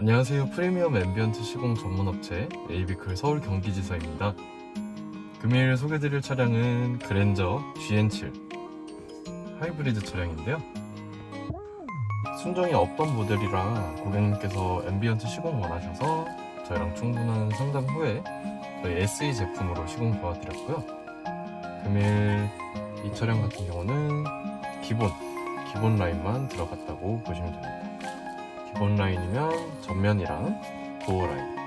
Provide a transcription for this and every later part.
안녕하세요. 프리미엄 앰비언트 시공 전문 업체 에이비클 서울 경기지사입니다. 금일 소개드릴 차량은 그랜저 GN7 하이브리드 차량인데요. 순정이 없던 모델이라 고객님께서 앰비언트 시공 원하셔서 저희랑 충분한 상담 후에 저희 SE 제품으로 시공 도와드렸고요. 금일 이 차량 같은 경우는 기본 기본 라인만 들어갔다고 보시면 됩니다. 기본 라인이면 전면이랑 도어 라인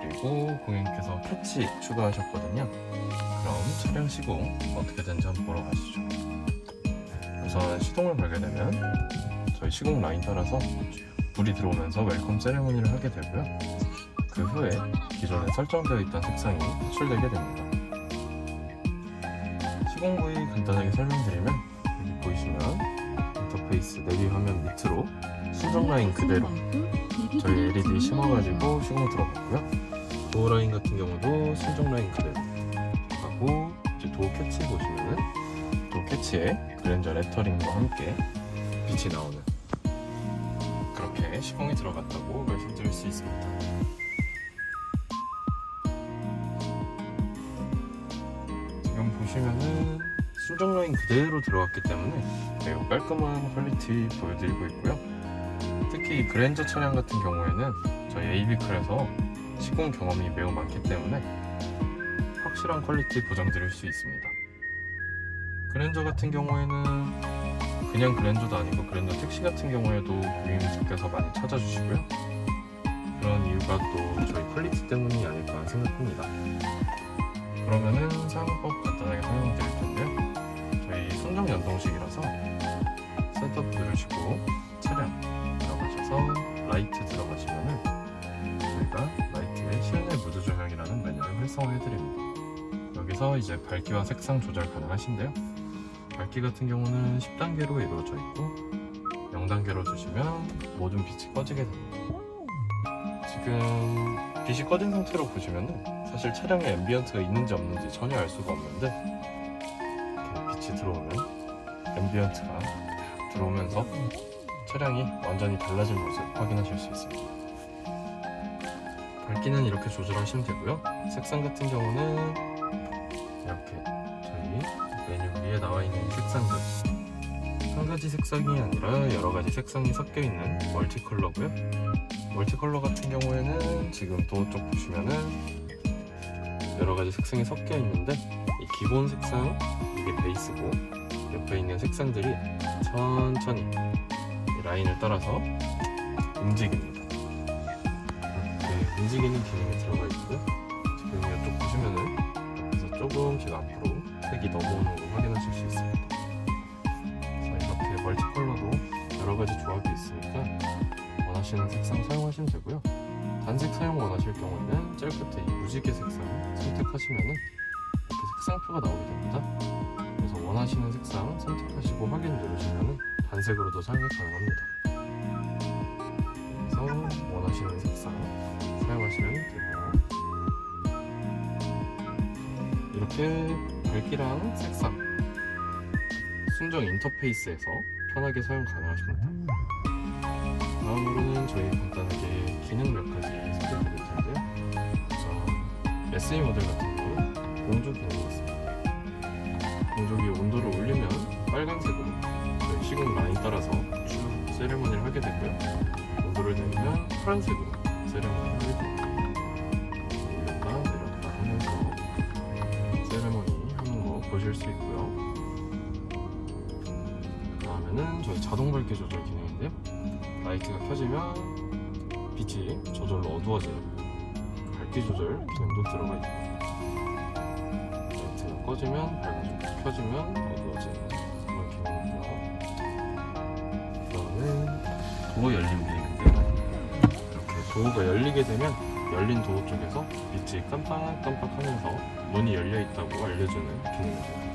그리고 고객님께서 캐치 추가하셨거든요. 그럼 차량 시공 어떻게 되는지 한번 보러 가시죠. 우선 시동을 걸게 되면 저희 시공 라인 따라서 불이 들어오면서 웰컴 세레모니를 하게 되고요. 그 후에 기존에 설정되어 있던 색상이 표출되게 됩니다. 시공 부위 간단하게 설명드리면 여기 보이시면 인터페이스 내비 화면 밑으로 순정 라인 그대로 저희 LED 심어가지고 시공 들어갔고요. 도어 라인 같은 경우도 순정 라인 그대로 하고 이제 도어 캐치 보시면은 도어 캐치에 그랜저 레터링과 함께 빛이 나오는 그렇게 시공이 들어갔다고 말씀드릴 수 있습니다. 지금 보시면은 순정 라인 그대로 들어갔기 때문에 매우 깔끔한 퀄리티 보여드리고 있고요. 특히 이 그랜저 차량 같은 경우에는 저희 에이비클에서 시공 경험이 매우 많기 때문에 확실한 퀄리티 보장드릴 수 있습니다. 그랜저 같은 경우에는 그냥 그랜저도 아니고 그랜저 택시 같은 경우에도 고객님께서 많이 찾아주시고요. 그런 이유가 또 저희 퀄리티 때문이 아닐까 생각합니다. 그러면은 사용법 간단하게 설명 드릴 텐데요. 저희 순정 연동식이라서 셋업 누르시고 차량 들어가셔서 라이트 들어가시면은 저희가 라이트의 실내 무드 조명이라는 메뉴를 활성화해 드립니다. 여기서 이제 밝기와 색상 조절 가능하신데요. 밝기 같은 경우는 10단계로 이루어져 있고 0단계로 주시면 모든 빛이 꺼지게 됩니다. 지금 빛이 꺼진 상태로 보시면은 사실 차량에 앰비언트가 있는지 없는지 전혀 알 수가 없는데 이렇게 빛이 들어오면 앰비언트가 들어오면서 차량이 완전히 달라진 모습 확인하실 수 있습니다. 밝기는 이렇게 조절하시면 되고요. 색상 같은 경우는 이렇게 저희 메뉴 위에 나와 있는 이 색상들 한 가지 색상이 아니라 여러 가지 색상이 섞여 있는 멀티 컬러고요. 멀티 컬러 같은 경우에는 지금 도어 쪽 보시면은 여러 가지 색상이 섞여 있는데 이 기본 색상 이게 베이스고 옆에 있는 색상들이 천천히 이 라인을 따라서 움직입니다. 이렇게 움직이는 기능이 들어가 있고요. 지금 이쪽 보시면은 옆에서 조금씩 앞으로 색이 넘어오는 걸 확인하실 수 있습니다. 그래서 이렇게 멀티 컬러도 여러 가지 조합이 있으니까 원하시는 색상 사용하시면 되고요. 단색 사용 원하실 경우에는 제일 끝에 이 무지개 색상 선택하시면은 이렇게 색상표가 나오게 됩니다. 그래서 원하시는 색상 선택하시고 확인 누르시면은 단색으로도 사용이 가능합니다. 그래서 원하시는 색상 사용하시면 되고요. 이렇게 밝기랑 색상 순정 인터페이스에서 편하게 사용 가능하십니다. 다음으로는 저희 간단하게 기능 몇 가지 소개해 드릴 텐데요. 우선 SE 모델 같은 경우 공조 기능이 있습니다. 공조기 온도를 올리면 빨간색으로 시공 라인 따라서 쭉 세레머니를 하게 되고요. 온도를 내리면 파란색으로 세레머니를 하게 됩니다. 올렸다 내렸다 하면서 세레머니 하는 거 보실 수 있고요. 다음에는 저희 자동 밝기 조절 기능인데요. 라이트가 켜지면 빛이 저절로 어두워져요. 밝기 조절 기능도 들어가 있고 라이트가 꺼지면 밝아지고 켜지면 도어 열림 기능인데요. 이렇게 도어가 열리게 되면 열린 도어 쪽에서 빛이 깜빡깜빡하면서 문이 열려 있다고 알려주는 기능입니다.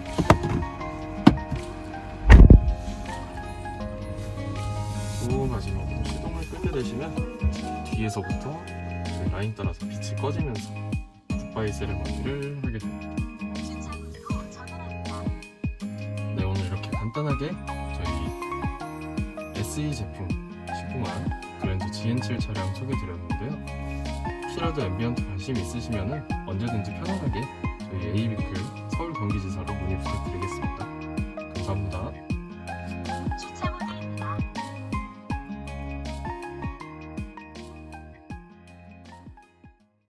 또 마지막으로 시동을 끄게 되시면 뒤에서부터 그 라인 따라서 빛이 꺼지면서 굿바이 세레머니를 하게 됩니다. 네 오늘 이렇게 간단하게 저희 SE 제품 동안 그랜저 GN7 차량 소개드렸는데요. 혹시라도 앰비언트 관심 있으시면 언제든지 편안하게 저희 에이비클 서울 경기지사로 문의 부탁드리겠습니다.